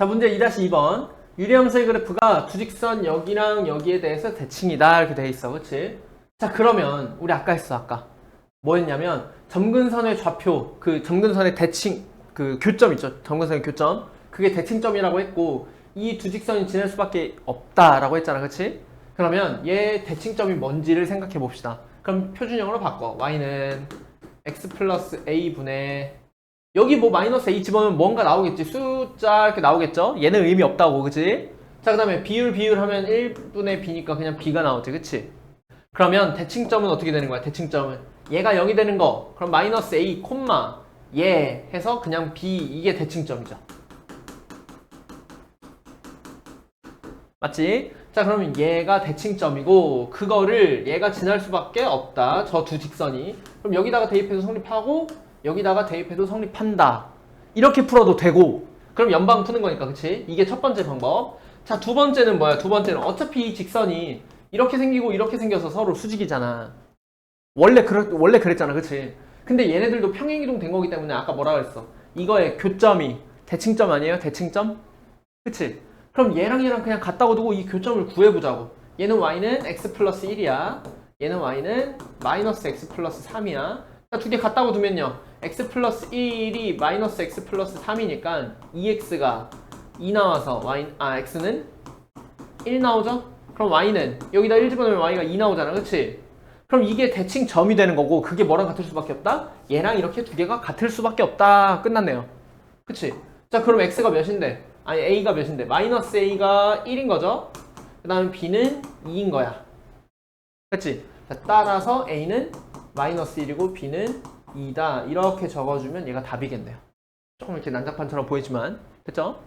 자, 문제 2-2번. 유리함수의 그래프가 주직선 여기랑 여기에 대해서 대칭이다. 이렇게 돼 있어. 그치? 자, 그러면, 우리 아까 했어, 아까. 뭐 했냐면, 점근선의 좌표, 그 점근선의 대칭, 그 교점 있죠. 점근선의 교점. 그게 대칭점이라고 했고, 이두 직선이 지날 수밖에 없다라고 했잖아. 그치? 그러면 얘 대칭점이 뭔지를 생각해 봅시다. 그럼 표준형으로 바꿔. y는 x 플러스 a분의 여기 뭐 마이너스 a 집어넣으면 뭔가 나오겠지. 숫자 이렇게 나오겠죠? 얘는 의미 없다고, 그치? 자, 그 다음에 비율, 비율 하면 1분의 b니까 그냥 b가 나오지, 그치? 그러면 대칭점은 어떻게 되는 거야, 대칭점은? 얘가 0이 되는 거. 그럼 마이너스 a, 콤마, 얘 해서 그냥 b, 이게 대칭점이죠. 맞지? 자, 그러면 얘가 대칭점이고, 그거를 얘가 지날 수밖에 없다. 저 두 직선이. 그럼 여기다가 대입해도 성립하고, 여기다가 대입해도 성립한다. 이렇게 풀어도 되고, 그럼 연방 푸는 거니까, 그치? 이게 첫 번째 방법. 자, 두 번째는 뭐야? 두 번째는 어차피 이 직선이 이렇게 생기고 이렇게 생겨서 서로 수직이잖아. 원래 그랬, 원래 그랬잖아, 그치? 근데 얘네들도 평행이동 된 거기 때문에 아까 뭐라 그랬어? 이거의 교점이 대칭점 아니에요? 대칭점? 그치? 그럼 얘랑 얘랑 그냥 갖다가 두고 이 교점을 구해보자고. 얘는 y는 x 플러스 1이야. 얘는 y는 마이너스 x 플러스 3이야. 두개 갖다가 두면요. X 플러스 1이 마이너스 x 플러스 3이니까 2x가 2 나와서 y, 아, x는 1 나오죠? 그럼 y는 여기다 1 집어넣으면 y가 2 나오잖아. 그치? 그럼 이게 대칭 점이 되는 거고 그게 뭐랑 같을 수밖에 없다? 얘랑 이렇게 두 개가 같을 수밖에 없다. 끝났네요. 그치? 자 그럼 x가 몇인데? 아니 a가 몇인데? 마이너스 a가 1인 거죠? 그 다음에 b는 2인 거야. 그치? 자, 따라서 a는 마이너스 1이고 b는 2다. 이렇게 적어주면 얘가 답이겠네요. 조금 이렇게 난장판처럼 보이지만 됐죠?